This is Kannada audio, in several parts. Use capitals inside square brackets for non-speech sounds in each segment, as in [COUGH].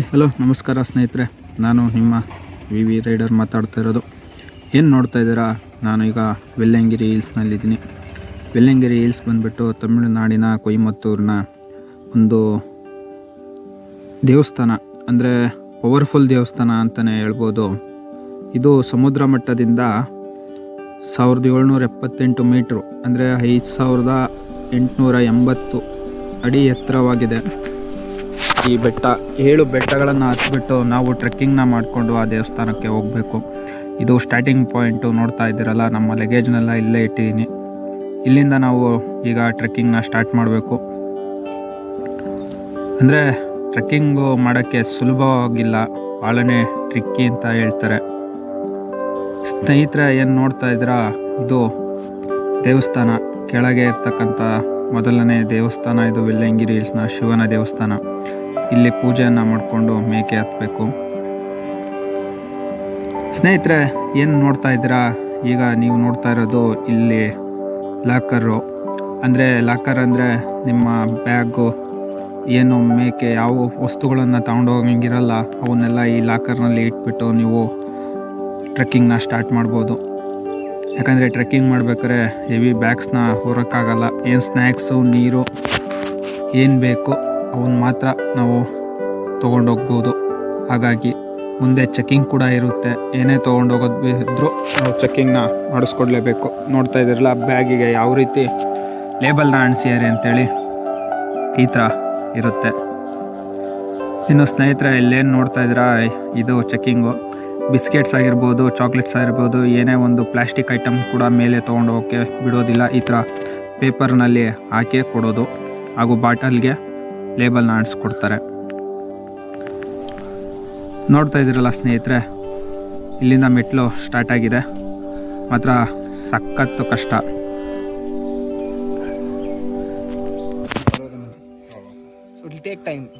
ಹಾಯ್ ಹಲೋ, ನಮಸ್ಕಾರ ಸ್ನೇಹಿತರೆ. ನಾನು ನಿಮ್ಮ ವಿ ವಿ ರೈಡರ್ ಮಾತಾಡ್ತಾ ಇರೋದು. ಏನು ನೋಡ್ತಾ ಇದ್ದೀರಾ? ನಾನು ಈಗ ವೆಲ್ಲಂಗಿರಿ ಹಿಲ್ಸ್ನಲ್ಲಿದ್ದೀನಿ ವೆಲ್ಲಂಗಿರಿ ಹಿಲ್ಸ್ ಬಂದುಬಿಟ್ಟು ತಮಿಳುನಾಡಿನ ಕೊಯಮತ್ತೂರಿನ ಒಂದು ದೇವಸ್ಥಾನ, ಅಂದರೆ ಪವರ್ಫುಲ್ ದೇವಸ್ಥಾನ ಅಂತಲೇ ಹೇಳ್ಬೋದು. ಇದು ಸಮುದ್ರ ಮಟ್ಟದಿಂದ ಸಾವಿರದ ಏಳ್ನೂರ ಎಪ್ಪತ್ತೆಂಟು ಮೀಟ್ರು, ಅಂದರೆ ಐದು ಸಾವಿರದ ಎಂಟುನೂರ ಎಂಬತ್ತು ಅಡಿ ಎತ್ತರವಾಗಿದೆ. ಈ ಬೆಟ್ಟ, ಏಳು ಬೆಟ್ಟಗಳನ್ನು ಹಚ್ಚಿಬಿಟ್ಟು ನಾವು ಟ್ರೆಕ್ಕಿಂಗ್ನ ಮಾಡಿಕೊಂಡು ಆ ದೇವಸ್ಥಾನಕ್ಕೆ ಹೋಗಬೇಕು. ಇದು ಸ್ಟಾರ್ಟಿಂಗ್ ಪಾಯಿಂಟು ನೋಡ್ತಾ ಇದ್ದೀರಲ್ಲ, ನಮ್ಮ ಲಗೇಜ್ನೆಲ್ಲ ಇಲ್ಲೇ ಇಟ್ಟಿದ್ದೀನಿ ಇಲ್ಲಿಂದ ನಾವು ಈಗ ಟ್ರೆಕ್ಕಿಂಗ್ನ ಸ್ಟಾರ್ಟ್ ಮಾಡಬೇಕು. ಅಂದರೆ ಟ್ರೆಕ್ಕಿಂಗು ಮಾಡೋಕ್ಕೆ ಸುಲಭವಾಗಿಲ್ಲ ಭಾಳನೇ ಟ್ರಿಕ್ಕಿ ಅಂತ ಹೇಳ್ತಾರೆ. ಸ್ನೇಹಿತರೆ, ಏನು ನೋಡ್ತಾ ಇದ್ದೀರಾ? ಇದು ದೇವಸ್ಥಾನ. ಕೆಳಗೆ ಇರ್ತಕ್ಕಂಥ ಮೊದಲನೇ ದೇವಸ್ಥಾನ, ಇದು ವೆಲ್ಲಂಗಿರಿ ಹಿಲ್ಸ್ನ ಶಿವನ ದೇವಸ್ಥಾನ. ಇಲ್ಲಿ ಪೂಜೆಯನ್ನು ಮಾಡಿಕೊಂಡು ಮೇಕೆ ಹತ್ತಬೇಕು ಸ್ನೇಹಿತರೆ, ಏನು ನೋಡ್ತಾ ಇದ್ದೀರಾ? ಈಗ ನೀವು ನೋಡ್ತಾ ಇರೋದು ಇಲ್ಲಿ ಲಾಕರು. ಅಂದರೆ ಲಾಕರ್ ಅಂದರೆ ನಿಮ್ಮ ಬ್ಯಾಗು, ಏನು ಮೇಕೆ ಯಾವ ವಸ್ತುಗಳನ್ನು ತಗೊಂಡು ಹೋಗಂಗಿರಲ್ಲ, ಅವನ್ನೆಲ್ಲ ಈ ಲಾಕರ್ನಲ್ಲಿ ಇಟ್ಬಿಟ್ಟು ನೀವು ಟ್ರೆಕ್ಕಿಂಗ್ನ ಸ್ಟಾರ್ಟ್ ಮಾಡ್ಬೋದು. ಯಾಕಂದರೆ ಟ್ರೆಕ್ಕಿಂಗ್ ಮಾಡ್ಬೇಕಾದ್ರೆ ಹೆವಿ ಬ್ಯಾಗ್ಸ್ನ ಹೊರಕ್ಕಾಗಲ್ಲ. ಏನು ಸ್ನ್ಯಾಕ್ಸು ನೀರು, ಏನು ಬೇಕು? ಅವನ್ನ ಮಾತ್ರ ನಾವು ತೊಗೊಂಡೋಗ್ಬೋದು. ಹಾಗಾಗಿ ಮುಂದೆ ಚೆಕ್ಕಿಂಗ್ ಕೂಡ ಇರುತ್ತೆ. ಏನೇ ತೊಗೊಂಡೋಗೋದು ಇದ್ದರೂ ನಾವು ಚೆಕ್ಕಿಂಗ್ನ ಮಾಡಿಸ್ಕೊಡ್ಲೇಬೇಕು. ನೋಡ್ತಾ ಇದ್ದೀರಲ್ಲ, ಬ್ಯಾಗಿಗೆ ಯಾವ ರೀತಿ ಲೇಬಲ್ನ ಅಂಟಿಸಿದ್ದಾರೆ ಅಂತೇಳಿ ಈ ಥರ ಇರುತ್ತೆ. ಇನ್ನು ಸ್ನೇಹಿತರೆ, ಇಲ್ಲೇನು ನೋಡ್ತಾ ಇದ್ದೀರಾ? ಇದು ಚೆಕ್ಕಿಂಗು ಬಿಸ್ಕೆಟ್ಸ್ ಆಗಿರ್ಬೋದು ಚಾಕ್ಲೇಟ್ಸ್ ಆಗಿರ್ಬೋದು, ಏನೇ ಒಂದು ಪ್ಲಾಸ್ಟಿಕ್ ಐಟಮ್ ಕೂಡ ಮೇಲೆ ತೊಗೊಂಡು ಹೋಗೋಕ್ಕೆ ಬಿಡೋದಿಲ್ಲ. ಈ ಥರ ಪೇಪರ್ನಲ್ಲಿ ಹಾಕಿ ಕೊಡೋದು. ಹಾಗೂ ಬಾಟಲ್ಗೆ ಲೇಬಲ್ನ ಆಡಿಸ್ಕೊಡ್ತಾರೆ ನೋಡ್ತಾ ಇದ್ದೀರಲ್ಲ ಸ್ನೇಹಿತರೆ ಇಲ್ಲಿಂದ ಮೆಟ್ಲು ಸ್ಟಾರ್ಟ್ ಆಗಿದೆ. ಮಾತ್ರ ಸಖತ್ತು ಕಷ್ಟ. ಟೈಮ್ ಮನೆ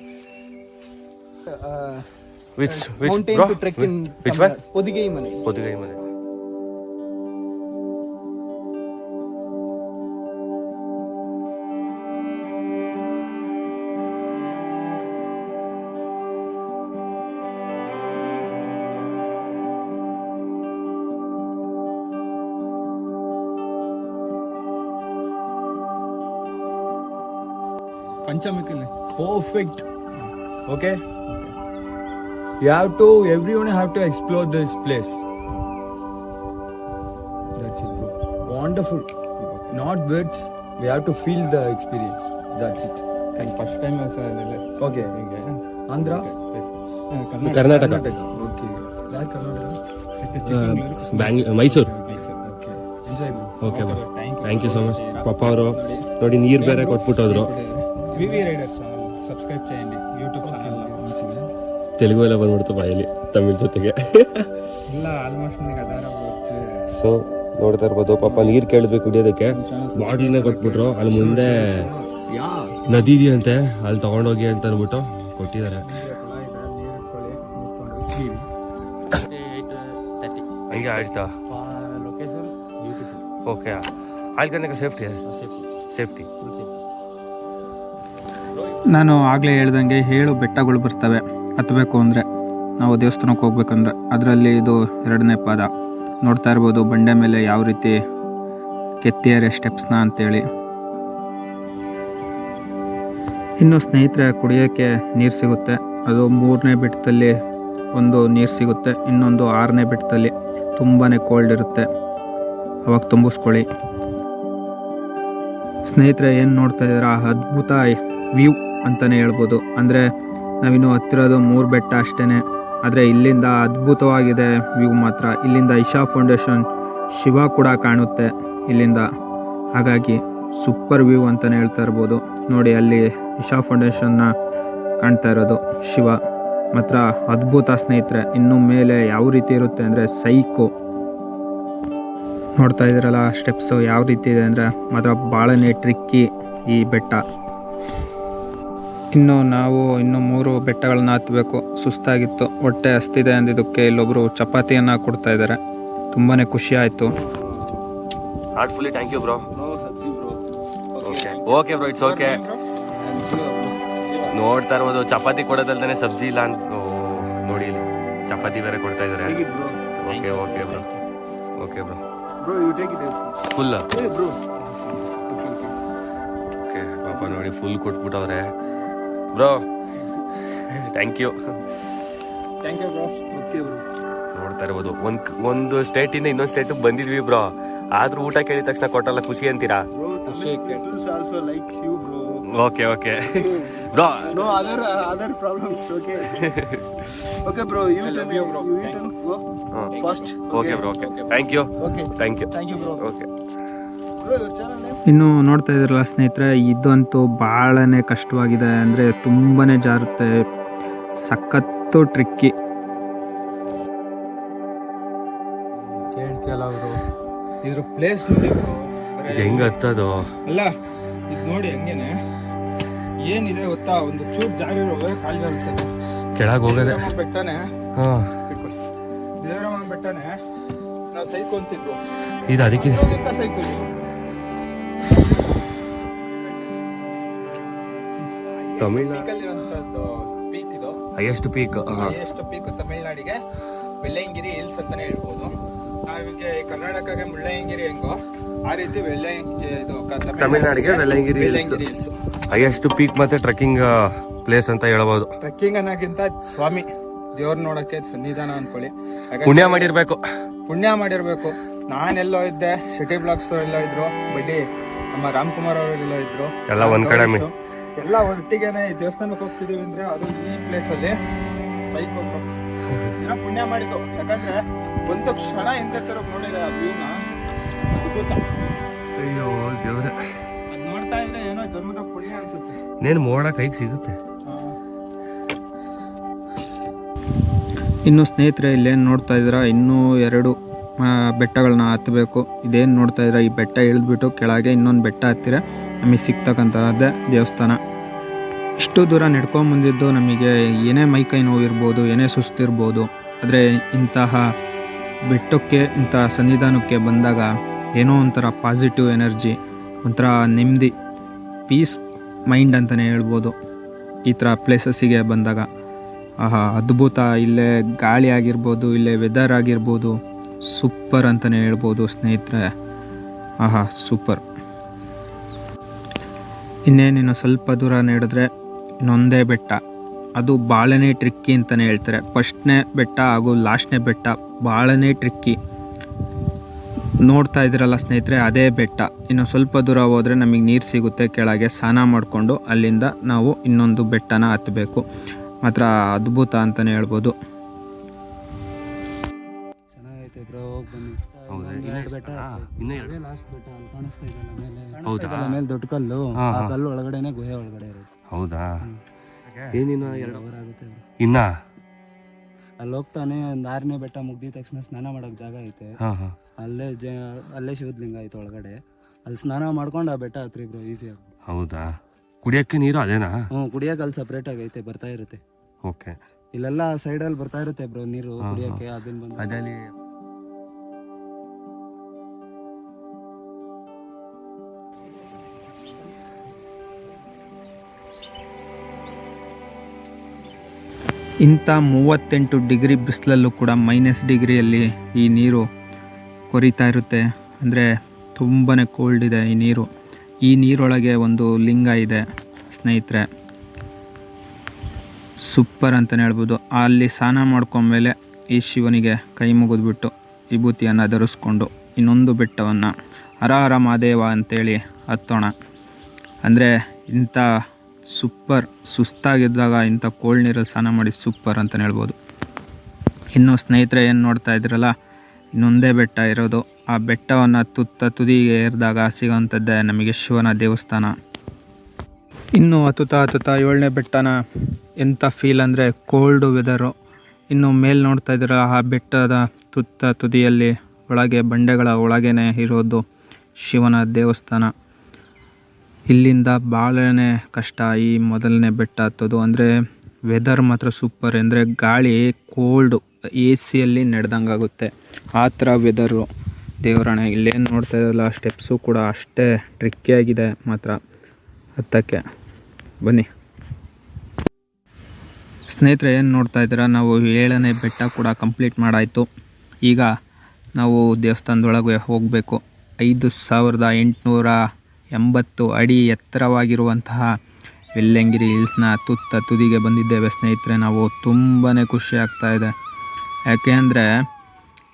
Which uh, which mountain bro? ಪಂಚಮಿಕಲ್ಲಿ perfect okay you have to everyone have to explore this place that's it bro wonderful not words we have to feel the experience that's it thank first time okay andhra Karnataka okay yeah karnataka bang Mysuru okay enjoy bro okay thank you so much ಪಪ್ಪ ಅವರು ನೋಡಿ ನೀರು ಬೇರೆ ಕೊಟ್ಬಿಟ್ಟೋದ್ರು V V rider channel subscribe చేయండి యూట్యూబ్ ఛానల్ ತೆಲುಗು ಎಲ್ಲ ಬಂದ್ಬಿಡ್ತು ಬಾಯಲ್ಲಿ ತಮಿಳ್ ಜೊತೆಗೆ ಇಲ್ಲ ಆಲ್ಮೋಸ್ಟ್ ನನಗೆ ಅದಾರ ಸೊ ನೋಡ್ತಾ ಇರ್ಬೋದು ಪಾಪ ನೀರು ಕೇಳಿದ್ವಿ ಕುಡಿಯೋದಕ್ಕೆ ಬಾಟ್ಲಿನೇ ಕೊಟ್ಬಿಟ್ರು ಅಲ್ಲಿ ಮುಂದೆ yeah ನದಿ ಇದೆಯಂತೆ ಅಲ್ಲಿ ತಗೊಂಡೋಗಿ ಅಂತ ಅಂದ್ಬಿಟ್ಟು ಕೊಟ್ಟಿದ್ದಾರೆ ಹಂಗೆ ಆಯ್ತಾ ಓಕೆ ಅಲ್ಲಿ ಕನ್ನಕ ಸೇಫ್ಟಿ ಸೇಫ್ಟಿ ನಾನು ಆಗಲೇ ಹೇಳ್ದಂಗೆ ಏಳು ಬೆಟ್ಟಗಳು ಬರ್ತವೆ. ಹತ್ತಬೇಕು ಅಂದರೆ ನಾವು ದೇವಸ್ಥಾನಕ್ಕೆ ಹೋಗ್ಬೇಕಂದ್ರೆ ಅದರಲ್ಲಿ ಇದು ಎರಡನೇ ಪಾದ. ನೋಡ್ತಾ ಇರ್ಬೋದು ಬಂಡೆ ಮೇಲೆ ಯಾವ ರೀತಿ ಕೆತ್ತಿಯಾರೆ ಸ್ಟೆಪ್ಸ್ನ ಅಂತೇಳಿ. ಇನ್ನು ಸ್ನೇಹಿತರೆ ಕುಡಿಯೋಕ್ಕೆ ನೀರು ಸಿಗುತ್ತೆ. ಅದು ಮೂರನೇ ಬೆಟ್ಟದಲ್ಲಿ ಒಂದು ನೀರು ಸಿಗುತ್ತೆ. ಇನ್ನೊಂದು ಆರನೇ ಬೆಟ್ಟದಲ್ಲಿ ತುಂಬಾ ಕೋಲ್ಡ್ ಇರುತ್ತೆ. ಅವಾಗ ತುಂಬಿಸ್ಕೊಳ್ಳಿ. ಸ್ನೇಹಿತರೆ ಏನು ನೋಡ್ತಾ ಇದ್ದೀರಾ? ಅದ್ಭುತ ವ್ಯೂ. ಅಂತಲೇ ಹೇಳ್ಬೋದು. ಅಂದರೆ ನಾವಿನ್ನು ಹತ್ತಿರೋದು ಮೂರು ಬೆಟ್ಟ ಅಷ್ಟೇ ಆದರೆ ಇಲ್ಲಿಂದ ಅದ್ಭುತವಾಗಿದೆ ವ್ಯೂ ಮಾತ್ರ. ಇಲ್ಲಿಂದ ಇಶಾ ಫೌಂಡೇಶನ್ ಶಿವ ಕೂಡ ಕಾಣುತ್ತೆ ಇಲ್ಲಿಂದ. ಹಾಗಾಗಿ ಸೂಪರ್ ವ್ಯೂ ಅಂತಲೇ ಹೇಳ್ತಾ ಇರ್ಬೋದು. ನೋಡಿ ಅಲ್ಲಿ ಇಶಾ ಫೌಂಡೇಶನ್ನ ಕಾಣ್ತಾ ಇರೋದು ಶಿವ. ಮಾತ್ರ ಅದ್ಭುತ ಸ್ನೇಹಿತರೆ, ಇನ್ನು ಮೇಲೆ ಯಾವ ರೀತಿ ಇರುತ್ತೆ ಅಂದರೆ ಸೈಕು. ನೋಡ್ತಾ ಇದ್ದೀರಲ್ಲ ಸ್ಟೆಪ್ಸು ಯಾವ ರೀತಿ ಇದೆ ಅಂದರೆ ಮಾತ್ರ ಭಾಳನೇ ಟ್ರಿಕ್ಕಿ ಈ ಬೆಟ್ಟ. ಇನ್ನು ನಾವು ಇನ್ನು ಮೂರು ಬೆಟ್ಟಗಳನ್ನ ಹತ್ತಬೇಕು ಸುಸ್ತಾಗಿತ್ತು. ಹೊಟ್ಟೆ ಹಸ್ತಿದೆ ಅಂದಿದ್ದಕ್ಕೆ ಇಲ್ಲೊಬ್ರು ಚಪಾತಿಯನ್ನು ಕೊಡ್ತಾ ಇದ್ದಾರೆ. ತುಂಬಾನೇ ಖುಷಿ ಆಯಿತು. Heartfully thank you bro. Okay okay bro it's okay ನೋಡ್ತಾ ಇರ್ಬೋದು. ಚಪಾತಿ ಕೊಡೋದಲ್ದೇ ಸಬ್ಜಿ ಇಲ್ಲ ಅಂತ ನೋಡಿ ಚಪಾತಿ ಬೇರೆ ಕೊಡ್ತಾ ಇದಾರೆ. Okay okay bro okay bro Bro, you take it. Full Hey, bro. Okay, okay. Okay ಪಾಪ ನೋಡಿ full ಕೊಟ್ಬಿಟ್ಟವ್ರೆ. Bro. Thank you thank you bro ನೋಡ್ತಾ ಇರ್ಬೋದು. ಒಂದು ಒಂದು ಸ್ಟೇಟಿಂದ ಇನ್ನೊಂದು ಸ್ಟೇಟಿಗೆ ಬಂದಿದ್ವಿ ಬ್ರೋ. ಆದರೂ ಊಟ ಕೇಳಿದ ತಕ್ಷಣ ಕೊಟ್ಟಲ್ಲ ಖುಷಿ ಅಂತೀರಾ? Okay okay [LAUGHS] bro. No first okay bro okay thank you okay thank you thank you okay ಇನ್ನು ನೋಡ್ತಾ ಇದ್ರಲ್ಲ ಸ್ನೇಹಿತರೆ ಇದಂತೂ ಭಾಳನೇ ಕಷ್ಟವಾಗಿದೆ ಅಂದರೆ ತುಂಬಾ ಜಾರುತ್ತೆ. ಸಖತ್ತು ಟ್ರಿಕ್ಕಿ ಕೇಳ್ತಿಯಲ್ಲ ಅವರು. ಇದ್ರ ಪ್ಲೇಸ್ ನೋಡಿ. ಹೆಂಗ್ ಹತ್ತದು? ಅಲ್ಲ ಇದು ನೋಡಿ ಹಂಗೇನೆ. ಏನಿದೆ ಗೊತ್ತಾ? ಒಂದು ಚೂರು ಜಾಗ ಇರೋ ಖಾಲಿ ಇರ್ತದೆ. ಕೆಳಗೆ ಹೋಗದೆ. ಬೆಟ್ಟನೆ? ಹಾ. ದೇವರಮ್ಮ ಬೆಟ್ಟನೆ? ನಾವು ಸೈಕೊಂತಿದ್ವು ಇದು ಅದಕ್ಕೆ ಇರೋದಕ್ಕೆ ತಮಿಳ್ನಾಡು ಪೀಕ್ ಇದು. ಹೈಯೆಸ್ಟ್ ಪೀಕ್ ಹೈಯೆಸ್ಟ್ ಪೀಕ್ ತಮಿಳ್ನಾಡಿಗೆ. ಬೆಳ್ಳಂಗಿರಿ ಹಿಲ್ಸ್ ಅಂತಾನೆ ಹೇಳ್ಬೋದು. ನಾವಿಗೆ ಕರ್ನಾಟಕಗೆ ಮುಳ್ಳಯ್ಯಂಗಿರಿ ಹೆಂಗೋ ಆ ರೀತಿ ಬೆಳ್ಳಂಗಿ ಇದು ತಮಿಳ್ನಾಡಿಗೆ Vellangiri Vellangiri hills highest peak ಮತ್ತೆ ಟ್ರೆಕ್ಕಿಂಗ್ ಪ್ಲೇಸ್ ಅಂತ ಹೇಳ್ಬೋದು. ಟ್ರೆಕ್ಕಿಂಗ್ ಅನ್ನೋಕ್ಕಿಂತ ಸ್ವಾಮಿ ದೇವ್ರ ನೋಡಕ್ಕೆ ಸನ್ನಿಧಾನ ಅನ್ಕೊಳ್ಳಿ. ಪುಣ್ಯ ಮಾಡಿರ್ಬೇಕು. ಪುಣ್ಯ ಮಾಡಿರ್ಬೇಕು. ನಾನೆಲ್ಲೋ ಇದ್ದೆ ಸಿಟಿ ಬ್ಲಾಕ್ಸ್ ಎಲ್ಲೋ ಇದ್ರು ಬಡ್ಡಿ ನಮ್ಮ ರಾಮ್ಕುಮಾರ್ ಅವರೆಲ್ಲೋ ಇದ್ರು. ಎಲ್ಲ ಒಂದ್ ಕಡೆ. ಎಲ್ಲ ಒಟ್ಟಿಗೆನೆ ಈ ದೇವಸ್ಥಾನಕ್ಕೆ ಹೋಗ್ತಿದೀವಿ ಅಂದ್ರೆ ಅದು ಈ ಪ್ಲೇಸ್ ಅಲ್ಲಿ ಸೈಕೋ ಏನೋ ಪುಣ್ಯ ಮಾಡಿದ್ದು. ಯಾಕಂದ್ರೆ ಒಂದು ಕ್ಷಣ ಹಿಂದೆ ತರೋ ನೋಡಿದ್ರೆ ಆ ವ್ಯೂನ ಅದ್ಭುತ. ಅಯ್ಯೋ ದೇವ್ರೆ. ಅದ್ ನೋಡ್ತಾ ಇದ್ರೆ ಏನೋ ಜನ್ಮದ ಪುಣ್ಯ ಅನ್ಸುತ್ತೆ. ನೇನು ಮೋಡ ಕೈಗೆ ಸಿಗುತ್ತೆ. ಇನ್ನು ಸ್ನೇಹಿತರೆ ಇಲ್ಲೇನು ನೋಡ್ತಾ ಇದ್ದೀರಾ? ಇನ್ನೂ ಎರಡು ಬೆಟ್ಟಗಳನ್ನ ಹತ್ತಬೇಕು ಇದೇನು ನೋಡ್ತಾ ಇದ್ದೀರಾ? ಈ ಬೆಟ್ಟ ಇಳಿದ್ಬಿಟ್ಟು ಕೆಳಗೆ ಇನ್ನೊಂದು ಬೆಟ್ಟ ಹತ್ತಿರ ನಮಗೆ ಸಿಗ್ತಕ್ಕಂಥದ್ದೇ ದೇವಸ್ಥಾನ. ಇಷ್ಟು ದೂರ ನಡ್ಕೊಂಬಂದಿದ್ದು ನಮಗೆ ಏನೇ ಮೈಕೈ ನೋವಿರ್ಬೋದು, ಏನೇ ಸುಸ್ತಿರ್ಬೋದು, ಆದರೆ ಇಂತಹ ಬೆಟ್ಟಕ್ಕೆ ಇಂತಹ ಸನ್ನಿಧಾನಕ್ಕೆ ಬಂದಾಗ ಏನೋ ಒಂಥರ ಪಾಸಿಟಿವ್ ಎನರ್ಜಿ ಒಂಥರ ನೆಮ್ಮದಿ ಪೀಸ್ ಮೈಂಡ್ ಅಂತಲೇ ಹೇಳ್ಬೋದು ಈ ಥರ ಪ್ಲೇಸಸ್ಸಿಗೆ ಬಂದಾಗ. ಆಹಾ, ಅದ್ಭುತ. ಇಲ್ಲೇ ಗಾಳಿ ಆಗಿರ್ಬೋದು, ಇಲ್ಲೇ ವೆದರ್ ಆಗಿರ್ಬೋದು ಸೂಪರ್ ಅಂತಲೇ ಹೇಳ್ಬೋದು ಸ್ನೇಹಿತರೆ. ಆಹಾ ಸೂಪರ್ ಇನ್ನೇನಿನ್ನು ಸ್ವಲ್ಪ ದೂರ ನಡೆದ್ರೆ ಇನ್ನೊಂದೇ ಬೆಟ್ಟ. ಅದು ಭಾಳನೇ ಟ್ರಿಕ್ಕಿ ಅಂತಲೇ ಹೇಳ್ತಾರೆ. ಫಸ್ಟ್ನೇ ಬೆಟ್ಟ ಹಾಗೂ ಲಾಸ್ಟ್ನೇ ಬೆಟ್ಟ ಭಾಳನೇ ಟ್ರಿಕ್ಕಿ ನೋಡ್ತಾ ಇದ್ದೀರಲ್ಲ ಸ್ನೇಹಿತರೆ ಅದೇ ಬೆಟ್ಟ. ಇನ್ನು ಸ್ವಲ್ಪ ದೂರ ಹೋದರೆ ನಮಗೆ ನೀರು ಸಿಗುತ್ತೆ. ಕೆಳಗೆ ಸ್ನಾನ ಮಾಡಿಕೊಂಡು ಅಲ್ಲಿಂದ ನಾವು ಇನ್ನೊಂದು ಬೆಟ್ಟನ ಹತ್ತಬೇಕು ಮಾತ್ರ ಅದ್ಭುತ ಅಂತಲೇ ಹೇಳ್ಬೋದು. ಚೆನ್ನಾಗೈತೆ ಬ್ರೋ ಹೌದಾ? ಇನ್ನೊಂದ್ ಬೆಟ್ಟ ಹಾ, ಐತೆ. ಇನ್ನ ಎರಡು. ಅದೇ ಲಾಸ್ಟ್ ಬೆಟ್ಟ ಅಲ್ಲಿ ಕಾಣಿಸ್ತಾ ಇದೆಯಲ್ಲ ಮೇಲೆ. ಕಾಣಿಸ್ತಾ ಇದೆಯಲ್ಲ ಮೇಲೆ ದೊಡ್ಡ ಕಲ್ಲು. ಆ ಕಲ್ಲು ಒಳಗಡೆನೆ ಗುಹೆ ಒಳಗಡೆ ಇರೋದು ಹೌದಾ. ಏನಿನ್ನ ಎರಡು ಆಗುತ್ತೆ ಇನ್ನ? ಅಲ್ಲಿ ಹೋಗ್ತಾನೆ ಒಂದ್ ಆರನೇ ಬೆಟ್ಟ ಮುಗ್ದಿದ ತಕ್ಷಣ ಸ್ನಾನ ಮಾಡಕ್ ಜಾಗ ಐತೆ. ಹಾ ಹಾ. ಅಲ್ಲೇ ಜ ಅಲ್ಲೇ ಶಿವಲಿಂಗ ಐತೆ ಒಳಗಡೆ. ಅಲ್ಲಿ ಸ್ನಾನ ಮಾಡ್ಕೊಂಡು ಆ ಬೆಟ್ಟ ಹತ್ರಿ ಬ್ರೋ ಈಸಿಯಾಗಿ ಹೌದಾ? ಕುಡಿಯಕ್ಕೆ ನೀರು ಅದೇನಾ? ಹ್ಞೂ ಕುಡಿಯಕ್ಕೆ ಅಲ್ಲಿ ಸಪ್ರೇಟ್ ಆಗೈತೆ ಬರ್ತಾ ಇರುತ್ತೆ. ಓಕೆ. ಇಲ್ಲೆಲ್ಲ ಸೈಡಲ್ಲಿ ಬರ್ತಾ ಇರುತ್ತೆ ಬ್ರೋ ನೀರು. ಕುಡಿಯಕ್ಕೆ ಅದನ್ನ ಬಂದು ಅದಲ್ಲಿ ಇಂಥ ಮೂವತ್ತೆಂಟು ಡಿಗ್ರಿ ಬಿಸಿಲಲ್ಲೂ ಕೂಡ ಮೈನಸ್ ಡಿಗ್ರಿಯಲ್ಲಿ ಈ ನೀರು ಕೊರಿತಾ ಇರುತ್ತೆ. ಅಂದರೆ ತುಂಬಾ ಕೋಲ್ಡ್ ಇದೆ ಈ ನೀರು. ಈ ನೀರೊಳಗೆ ಒಂದು ಲಿಂಗ ಇದೆ, ಸ್ನೇಹಿತರೆ. ಸೂಪರ್ ಅಂತಲೇ ಹೇಳ್ಬೋದು. ಅಲ್ಲಿ ಸ್ನಾನ ಮಾಡ್ಕೊಂಡ್ಮೇಲೆ ಈ ಶಿವನಿಗೆ ಕೈ ಮುಗಿದ್ಬಿಟ್ಟು ವಿಭೂತಿಯನ್ನು ಧರಿಸ್ಕೊಂಡು ಇನ್ನೊಂದು ಬೆಟ್ಟವನ್ನು ಹರ ಹರ ಮಹಾದೇವ ಅಂತೇಳಿ ಹತ್ತೋಣ. ಅಂದರೆ ಇಂಥ ಸೂಪರ್, ಸುಸ್ತಾಗಿದ್ದಾಗ ಇಂಥ ಕೋಲ್ಡ್ ನೀರಲ್ಲಿ ಸ್ನಾನ ಮಾಡಿ ಸೂಪರ್ ಅಂತಲೇ ಹೇಳ್ಬೋದು. ಇನ್ನು ಸ್ನೇಹಿತರೆ ಏನು ನೋಡ್ತಾ ಇದ್ರಲ್ಲ ಇನ್ನೊಂದೇ ಬೆಟ್ಟ ಇರೋದು. ಆ ಬೆಟ್ಟವನ್ನು ತುತ್ತ ತುದಿಗೆ ಏರಿದಾಗ ಸಿಗೋವಂಥದ್ದೇ ನಮಗೆ ಶಿವನ ದೇವಸ್ಥಾನ. ಇನ್ನು ಹತ್ತುತ್ತಾ ಹತ್ತುತ್ತಾ ಏಳನೇ ಬೆಟ್ಟನ ಎಂಥ ಫೀಲ್ ಅಂದರೆ ಕೋಲ್ಡು ವೆದರು ಇನ್ನು ಮೇಲೆ ನೋಡ್ತಾ ಇದ್ದೀರ, ಆ ಬೆಟ್ಟದ ತುತ್ತ ತುದಿಯಲ್ಲಿ ಒಳಗೆ ಬಂಡೆಗಳ ಒಳಗೇನೆ ಇರೋದು ಶಿವನ ದೇವಸ್ಥಾನ. ಇಲ್ಲಿಂದ ಭಾಳನೇ ಕಷ್ಟ ಈ ಮೊದಲನೇ ಬೆಟ್ಟ ಹತ್ತೋದು. ಅಂದರೆ ವೆದರ್ ಮಾತ್ರ ಸೂಪರ್ ಅಂದರೆ ಗಾಳಿ ಕೋಲ್ಡು ಎ ಸಿಯಲ್ಲಿ ನಡೆದಂಗಾಗುತ್ತೆ ಆ ಥರ ವೆದರು ದೇವರಾಣೆ ಇಲ್ಲೇನು ನೋಡ್ತಾ ಇದ್ದಲ್ಲ ಸ್ಟೆಪ್ಸು ಕೂಡ ಅಷ್ಟೇ ಟ್ರಿಕ್ಕಿಯಾಗಿದೆ ಮಾತ್ರ. ಹತ್ತಕ್ಕೆ. ಬನ್ನಿ. ಸ್ನೇಹಿತರೆ, ಏನು ನೋಡ್ತಾ ಇದ್ದೀರಾ? ನಾವು ಏಳನೇ ಬೆಟ್ಟ ಕೂಡ ಕಂಪ್ಲೀಟ್ ಮಾಡಾಯಿತು. ಈಗ ನಾವು ದೇವಸ್ಥಾನದೊಳಗೆ ಹೋಗಬೇಕು. ಐದು ಸಾವಿರದ ಎಂಟುನೂರ ಎಂಬತ್ತು ಅಡಿ ಎತ್ತರವಾಗಿರುವಂತಹ ವೆಲ್ಲಂಗಿರಿ ಹಿಲ್ಸ್ನ ತುತ್ತ ತುದಿಗೆ ಬಂದಿದ್ದೇವೆ ಸ್ನೇಹಿತರೆ. ನಾವು ತುಂಬಾ ಖುಷಿ ಆಗ್ತಾ ಇದೆ. ಯಾಕೆಂದರೆ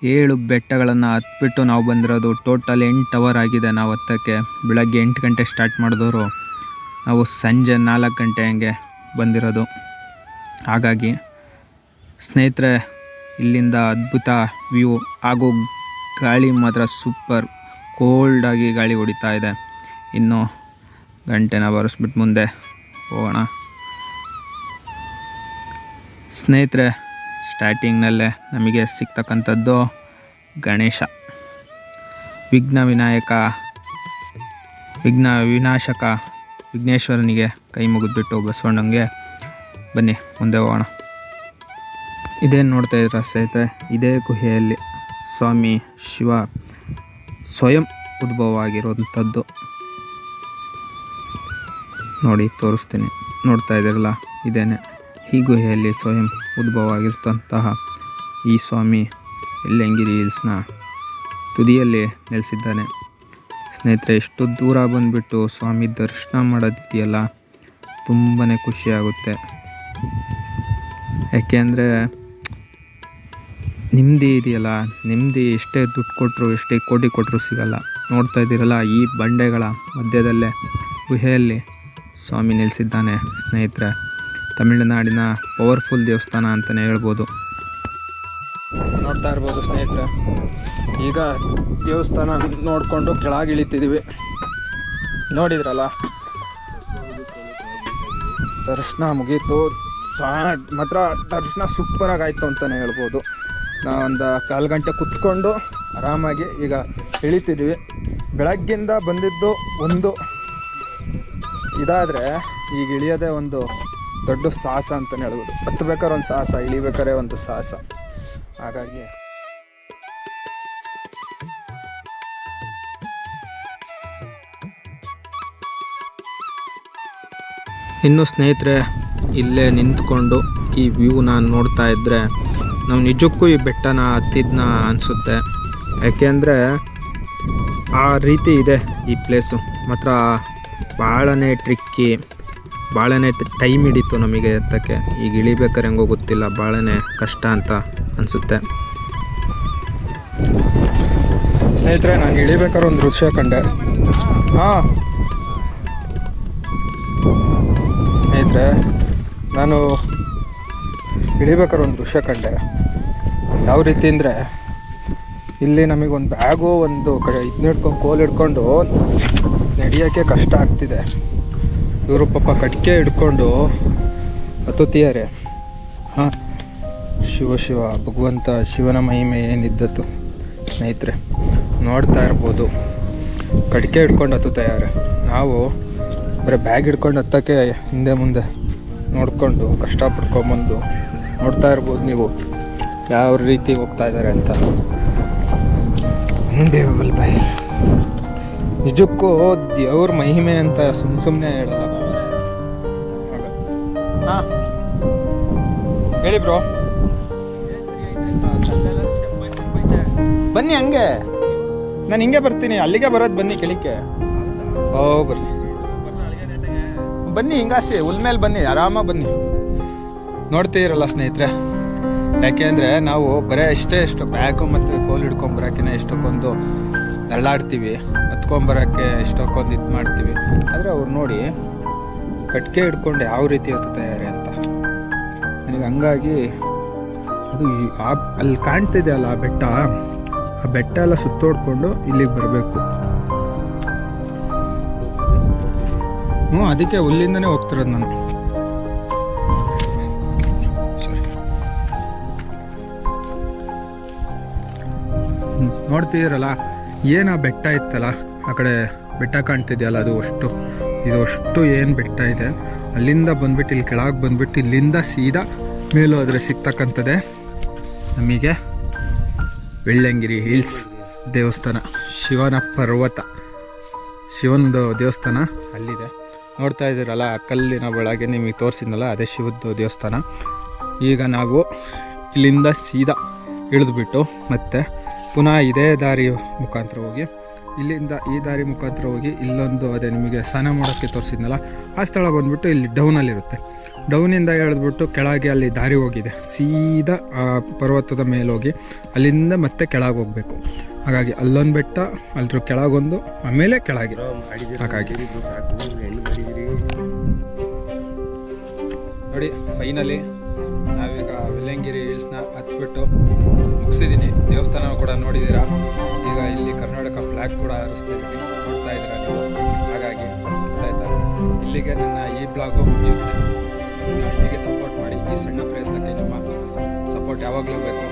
ಏಳು ಬೆಟ್ಟಗಳನ್ನು ಹತ್ಬಿಟ್ಟು ನಾವು ಬಂದಿರೋದು ಟೋಟಲ್ ಎಂಟು ಅವರ್ ಆಗಿದೆ ನಾವು ಹತ್ತಕ್ಕೆ. ಬೆಳಗ್ಗೆ ಎಂಟು ಗಂಟೆ ಸ್ಟಾರ್ಟ್ ಮಾಡಿದವರು ನಾವು ಸಂಜೆ ನಾಲ್ಕು ಗಂಟೆ ಹಂಗೆ ಬಂದಿರೋದು. ಹಾಗಾಗಿ ಸ್ನೇಹಿತರೆ, ಇಲ್ಲಿಂದ ಅದ್ಭುತ ವ್ಯೂ ಹಾಗೂ ಗಾಳಿ ಮಾತ್ರ ಸೂಪರ್ ಕೋಲ್ಡಾಗಿ ಗಾಳಿ ಹೊಡಿತಾ ಇದೆ. ಇನ್ನು ಗಂಟೆನ ಬರೆಸ್ಬಿಟ್ಟು ಮುಂದೆ ಹೋಗೋಣ. ಸ್ನೇಹಿತರೆ ಸ್ಟಾರ್ಟಿಂಗ್ನಲ್ಲೇ ನಮಗೆ ಸಿಗ್ತಕ್ಕಂಥದ್ದು ಗಣೇಶ. ವಿಘ್ನ ವಿನಾಯಕ, ವಿಘ್ನ ವಿನಾಶಕ ವಿಘ್ನೇಶ್ವರನಿಗೆ ಕೈ ಮುಗಿದ್ಬಿಟ್ಟು ಬಸವಣ್ಣಂಗೆ ಬನ್ನಿ, ಮುಂದೆ ಹೋಗೋಣ. ಇದೇನು ನೋಡ್ತಾ ಇದ್ರ ಸ್ನೇಹಿತರೆ? ಇದೇ ಗುಹೆಯಲ್ಲಿ ಸ್ವಾಮಿ ಶಿವ ಸ್ವಯಂ ಉದ್ಭವ ಆಗಿರುವಂಥದ್ದು ನೋಡಿ, ತೋರಿಸ್ತೀನಿ. ನೋಡ್ತಾ ಇದ್ದೀರಲ್ಲ, ಇದೇನೆ. ಈ ಗುಹೆಯಲ್ಲಿ ಸ್ವಯಂ ಉದ್ಭವ ಆಗಿರ್ತಂತಹ ಈ ಸ್ವಾಮಿ ಎಲ್ಲಂಗಿರಿ ಹಿಲ್ಸ್ನ ತುದಿಯಲ್ಲಿ ನೆಲೆಸಿದ್ದಾನೆ. ಸ್ನೇಹಿತರೆ, ಎಷ್ಟು ದೂರ ಬಂದುಬಿಟ್ಟು ಸ್ವಾಮಿ ದರ್ಶನ ಮಾಡೋದಿದೆಯಲ್ಲ ತುಂಬಾ ಖುಷಿಯಾಗುತ್ತೆ. ಯಾಕೆಂದರೆ ನೆಮ್ಮದಿ ಇದೆಯಲ್ಲ, ನೆಮ್ಮದಿ ಎಷ್ಟೇ ದುಡ್ಡು ಕೊಟ್ಟರು ಎಷ್ಟೇ ಕೋಟಿ ಕೊಟ್ಟರು ಸಿಗಲ್ಲ. ನೋಡ್ತಾ ಇದ್ದೀರಲ್ಲ, ಈ ಬಂಡೆಗಳ ಮಧ್ಯದಲ್ಲೇ, ಗುಹೆಯಲ್ಲಿ ಸ್ವಾಮಿ ನೆಲೆಸಿದ್ದಾನೆ ಸ್ನೇಹಿತರೆ. ತಮಿಳುನಾಡಿನ ಪವರ್ಫುಲ್ ದೇವಸ್ಥಾನ ಅಂತಲೇ ಹೇಳ್ಬೋದು. ನೋಡ್ತಾ ಇರ್ಬೋದು ಸ್ನೇಹಿತರೆ. ಈಗ ದೇವಸ್ಥಾನ ನೋಡಿಕೊಂಡು ಕೆಳಗೆ ಇಳಿತಿದ್ದೀವಿ ನೋಡಿದ್ರಲ್ಲ? ದರ್ಶನ ಮುಗೀತು. ಮಾತ್ರ ದರ್ಶನ ಸೂಪರಾಗಿ ಆಯಿತು ಅಂತಲೇ ಹೇಳ್ಬೋದು. ನಾವೊಂದು ಕಾಲು ಗಂಟೆ ಕುತ್ಕೊಂಡು ಆರಾಮಾಗಿ ಈಗ ಇಳಿತಿದ್ವಿ. ಬೆಳಗ್ಗಿಂದ ಬಂದಿದ್ದು ಒಂದು ಇದಾದರೆ ಈಗ ಇಳಿಯೋದೇ ಒಂದು ದೊಡ್ಡ ಸಾಹಸ ಅಂತಲೇ ಹೇಳ್ಬೋದು. ಹತ್ಬೇಕಾದ್ರೆ ಒಂದು ಸಾಹಸ, ಇಳಿಬೇಕಾದ್ರೆ ಒಂದು ಸಾಹಸ. ಹಾಗಾಗಿ ಇನ್ನು ಸ್ನೇಹಿತರೆ, ಇಲ್ಲೇ ನಿಂತ್ಕೊಂಡು ಈ ವ್ಯೂ ನಾನು ನೋಡ್ತಾ ಇದ್ದರೆ ನಾವು ನಿಜಕ್ಕೂ ಈ ಬೆಟ್ಟನ ಹತ್ತಿದ್ನ ಅನಿಸುತ್ತೆ. ಯಾಕೆಂದರೆ ಆ ರೀತಿ ಇದೆ ಈ ಪ್ಲೇಸು ಮಾತ್ರ ಭಾಳನೇ ಟ್ರಿಕ್ಕಿ ಭಾಳನೇ ಟೈಮ್ ಹಿಡಿತು ನಮಗೆ ಎತ್ತಕ್ಕೆ. ಈಗ ಇಳಿಬೇಕಾದ್ರೆ ಹೆಂಗೋ ಗೊತ್ತಿಲ್ಲ ಭಾಳನೇ ಕಷ್ಟ ಅಂತ ಅನಿಸುತ್ತೆ. ಸ್ನೇಹಿತರೆ, ನಾನು ಇಳಿಬೇಕಾದ್ರೆ ಒಂದು ದೃಶ್ಯ ಕಂಡೆ. ಹಾಂ. ಸ್ನೇಹಿತರೆ, ನಾನು ಇಳಿಬೇಕಾದ್ರೆ ಒಂದು ದೃಶ್ಯ ಕಂಡೆ. ಯಾವ ರೀತಿ ಅಂದರೆ, ಇಲ್ಲಿ ನಮಗೊಂದು ಬ್ಯಾಗು ಒಂದು ಕಡೆ ಇದನ್ನ ಹಿಡ್ಕೊಂಡು, ಕೋಲ್ ಹಿಡ್ಕೊಂಡು ನಡೆಯೋಕ್ಕೆ ಕಷ್ಟ ಆಗ್ತಿದೆ. ಇವರು ಪಾಪ ಕಟ್ಕೆ ಹಿಡ್ಕೊಂಡು ಹತ್ತುತ್ತೀಯಾರೆ ಹಾಂ, ಶಿವ ಶಿವ, ಭಗವಂತ, ಶಿವನ ಮಹಿಮೆ ಏನಿದ್ದದ್ದು ಸ್ನೇಹಿತರೆ, ನೋಡ್ತಾ ಇರ್ಬೋದು. ಕಡಿಕೆ ಹಿಡ್ಕೊಂಡು ಹತ್ತುತ್ತಾರೆ ನಾವು ಬರೀ ಬ್ಯಾಗ್ ಹಿಡ್ಕೊಂಡು ಹತ್ತಕ್ಕೆ ಹಿಂದೆ ಮುಂದೆ ನೋಡಿಕೊಂಡು ಕಷ್ಟ ಪಡ್ಕೊಂಬಂದು ನೋಡ್ತಾ ಇರ್ಬೋದು ನೀವು. ಯಾವ ರೀತಿ ಹೋಗ್ತಾ ಇದ್ದಾರೆ ಅಂತ. ಬೈ ನಿಜಕ್ಕೂ ದೇವ್ರ ಮಹಿಮೆ ಅಂತ ಸುಮ್ ಸುಮ್ಮನೆ ಹೇಳಲ್ಲ ಹಾಂ. ಹೇಳಿ ಬ್ರೋ ಬನ್ನಿ ಹಂಗೆ. ನಾನು ಹಿಂಗೆ ಬರ್ತೀನಿ ಅಲ್ಲಿಗೆ ಬರೋದು ಬನ್ನಿ ಕೆಳಕ್ಕೆ. ಓ ಬನ್ನಿ ಬನ್ನಿ ಹಿಂಗಾಸಿ ಮೇಲೆ ಬನ್ನಿ ಆರಾಮಾಗಿ ಬನ್ನಿ. ನೋಡ್ತೀರಲ್ಲ ಸ್ನೇಹಿತರೆ ಯಾಕೆ ಅಂದರೆ ನಾವು ಬರೀ ಇಷ್ಟೇ ಎಷ್ಟು ಬ್ಯಾಗು ಮತ್ತು ಕೋಲ್ ಹಿಡ್ಕೊಂಬರಕ್ಕೆ ಎಷ್ಟಕ್ಕೊಂದು ನರಳಾಡ್ತೀವಿ ಹತ್ಕೊಂಬರೋಕ್ಕೆ ಎಷ್ಟೊಕ್ಕೊಂದು ಇದು ಮಾಡ್ತೀವಿ. ಆದರೆ ಅವ್ರು ನೋಡಿ ಕಟ್ಕೆ ಹಿಡ್ಕೊಂಡು ಯಾವ ರೀತಿ ತಯಾರಿ ಅಂತ. ನನಗೆ ಹಂಗಾಗಿ ಅದು ಆ ಅಲ್ಲಿ ಕಾಣ್ತಿದೆ ಅಲ್ಲ ಆ ಬೆಟ್ಟ ಆ ಬೆಟ್ಟ ಎಲ್ಲ ಸುತ್ತೋಡ್ಕೊಂಡು ಇಲ್ಲಿಗೆ ಬರಬೇಕು. ಹ್ಞೂ ಅದಕ್ಕೆ ಹುಲ್ಲಿಂದನೇ ಹೋಗ್ತಿರೋದು ನಾನು. ನೋಡ್ತಿದ್ದೀರಲ್ಲ? ಏನು ಆ ಬೆಟ್ಟ ಇತ್ತಲ್ಲ, ಆ ಕಡೆ ಬೆಟ್ಟ ಕಾಣ್ತಿದೆಯಲ್ಲ ಅದು ಅಷ್ಟು. ಇದು ಅಷ್ಟು ಏನು ಬೆಟ್ಟ ಇದೆ. ಅಲ್ಲಿಂದ ಬಂದ್ಬಿಟ್ಟು, ಇಲ್ಲಿ ಕೆಳಗೆ ಬಂದ್ಬಿಟ್ಟು, ಇಲ್ಲಿಂದ ಸೀದಾ ಮೇಲೂ ಆದರೆ ಸಿಗ್ತಕ್ಕಂಥದ್ದೇ ನಮಗೆ ಬೆಳ್ಳಂಗಿರಿ ಹಿಲ್ಸ್ ದೇವಸ್ಥಾನ. ಶಿವನ ಪರ್ವತ. ಶಿವನದು ದೇವಸ್ಥಾನ ಅಲ್ಲಿದೆ. ನೋಡ್ತಾ ಇದ್ದೀರಲ್ಲ, ಆ ಕಲ್ಲಿನ ಒಳಗೆ ನಿಮಗೆ ತೋರಿಸಿದ್ನಲ್ಲ, ಅದೇ ಶಿವದ್ದು ದೇವಸ್ಥಾನ. ಈಗ ನಾವು ಇಲ್ಲಿಂದ ಸೀದಾ ಇಳಿದ್ಬಿಟ್ಟು ಮತ್ತೆ ಪುನಃ ಇದೇ ದಾರಿ ಮುಖಾಂತರ ಹೋಗಿ. ಇಲ್ಲಿಂದ ಈ ದಾರಿ ಮುಖಾಂತರ ಹೋಗಿ ಇಲ್ಲೊಂದು ಅದೇ ನಿಮಗೆ ಸ್ನಾನ ಮಾಡೋಕ್ಕೆ ತೋರಿಸಿದ್ನಲ್ಲ, ಆ ಸ್ಥಳ ಬಂದುಬಿಟ್ಟು ಇಲ್ಲಿ ಡೌನಲ್ಲಿರುತ್ತೆ. ಡೌನಿಂದ ಎಳೆದ್ಬಿಟ್ಟು ಕೆಳಗೆ ಅಲ್ಲಿ ದಾರಿ ಹೋಗಿದೆ. ಸೀದಾ ಪರ್ವತದ ಮೇಲೆ ಹೋಗಿ ಅಲ್ಲಿಂದ ಮತ್ತೆ ಕೆಳಗೆ ಹೋಗಬೇಕು. ಹಾಗಾಗಿ ಅಲ್ಲೊಂದು ಬೆಟ್ಟ ಅಲ್ಲಿರೋ ಕೆಳಗೊಂದು, ಆಮೇಲೆ ಕೆಳಗೆ. ಹಾಗಾಗಿ. ನೋಡಿ ಫೈನಲಿ ನಾವೀಗ ವೆಲ್ಲಂಗಿರಿ ಹಿಲ್ಸ್ನ ಹತ್ಬಿಟ್ಟು ಮುಗಿಸಿದ್ದೀನಿ. ದೇವಸ್ಥಾನ ಕೂಡ ನೋಡಿದ್ದೀರಾ? ಈಗ ಇಲ್ಲಿ ಕರ್ನಾಟಕ ಫ್ಲ್ಯಾಗ್ ಕೂಡ ಹಾರಿಸ್ತಾ ಇದ್ದೀನಿ ನೋಡ್ತಾ ಇದ್ದೀರಾ ನೀವು? ಹಾಗಾಗಿ ಗೊತ್ತಾಯ್ತಾ ಇಲ್ಲಿಗೆ ನನ್ನ ಈ ಬ್ಲಾಗು ಮುಗಿಯುತ್ತೆ. ಹೀಗೆ ಸಪೋರ್ಟ್ ಮಾಡಿ ಈ ಸಣ್ಣ ಪ್ರಯತ್ನಕ್ಕೆ ನಿಮ್ಮ ಸಪೋರ್ಟ್ ಯಾವಾಗಲೂ ಬೇಕು.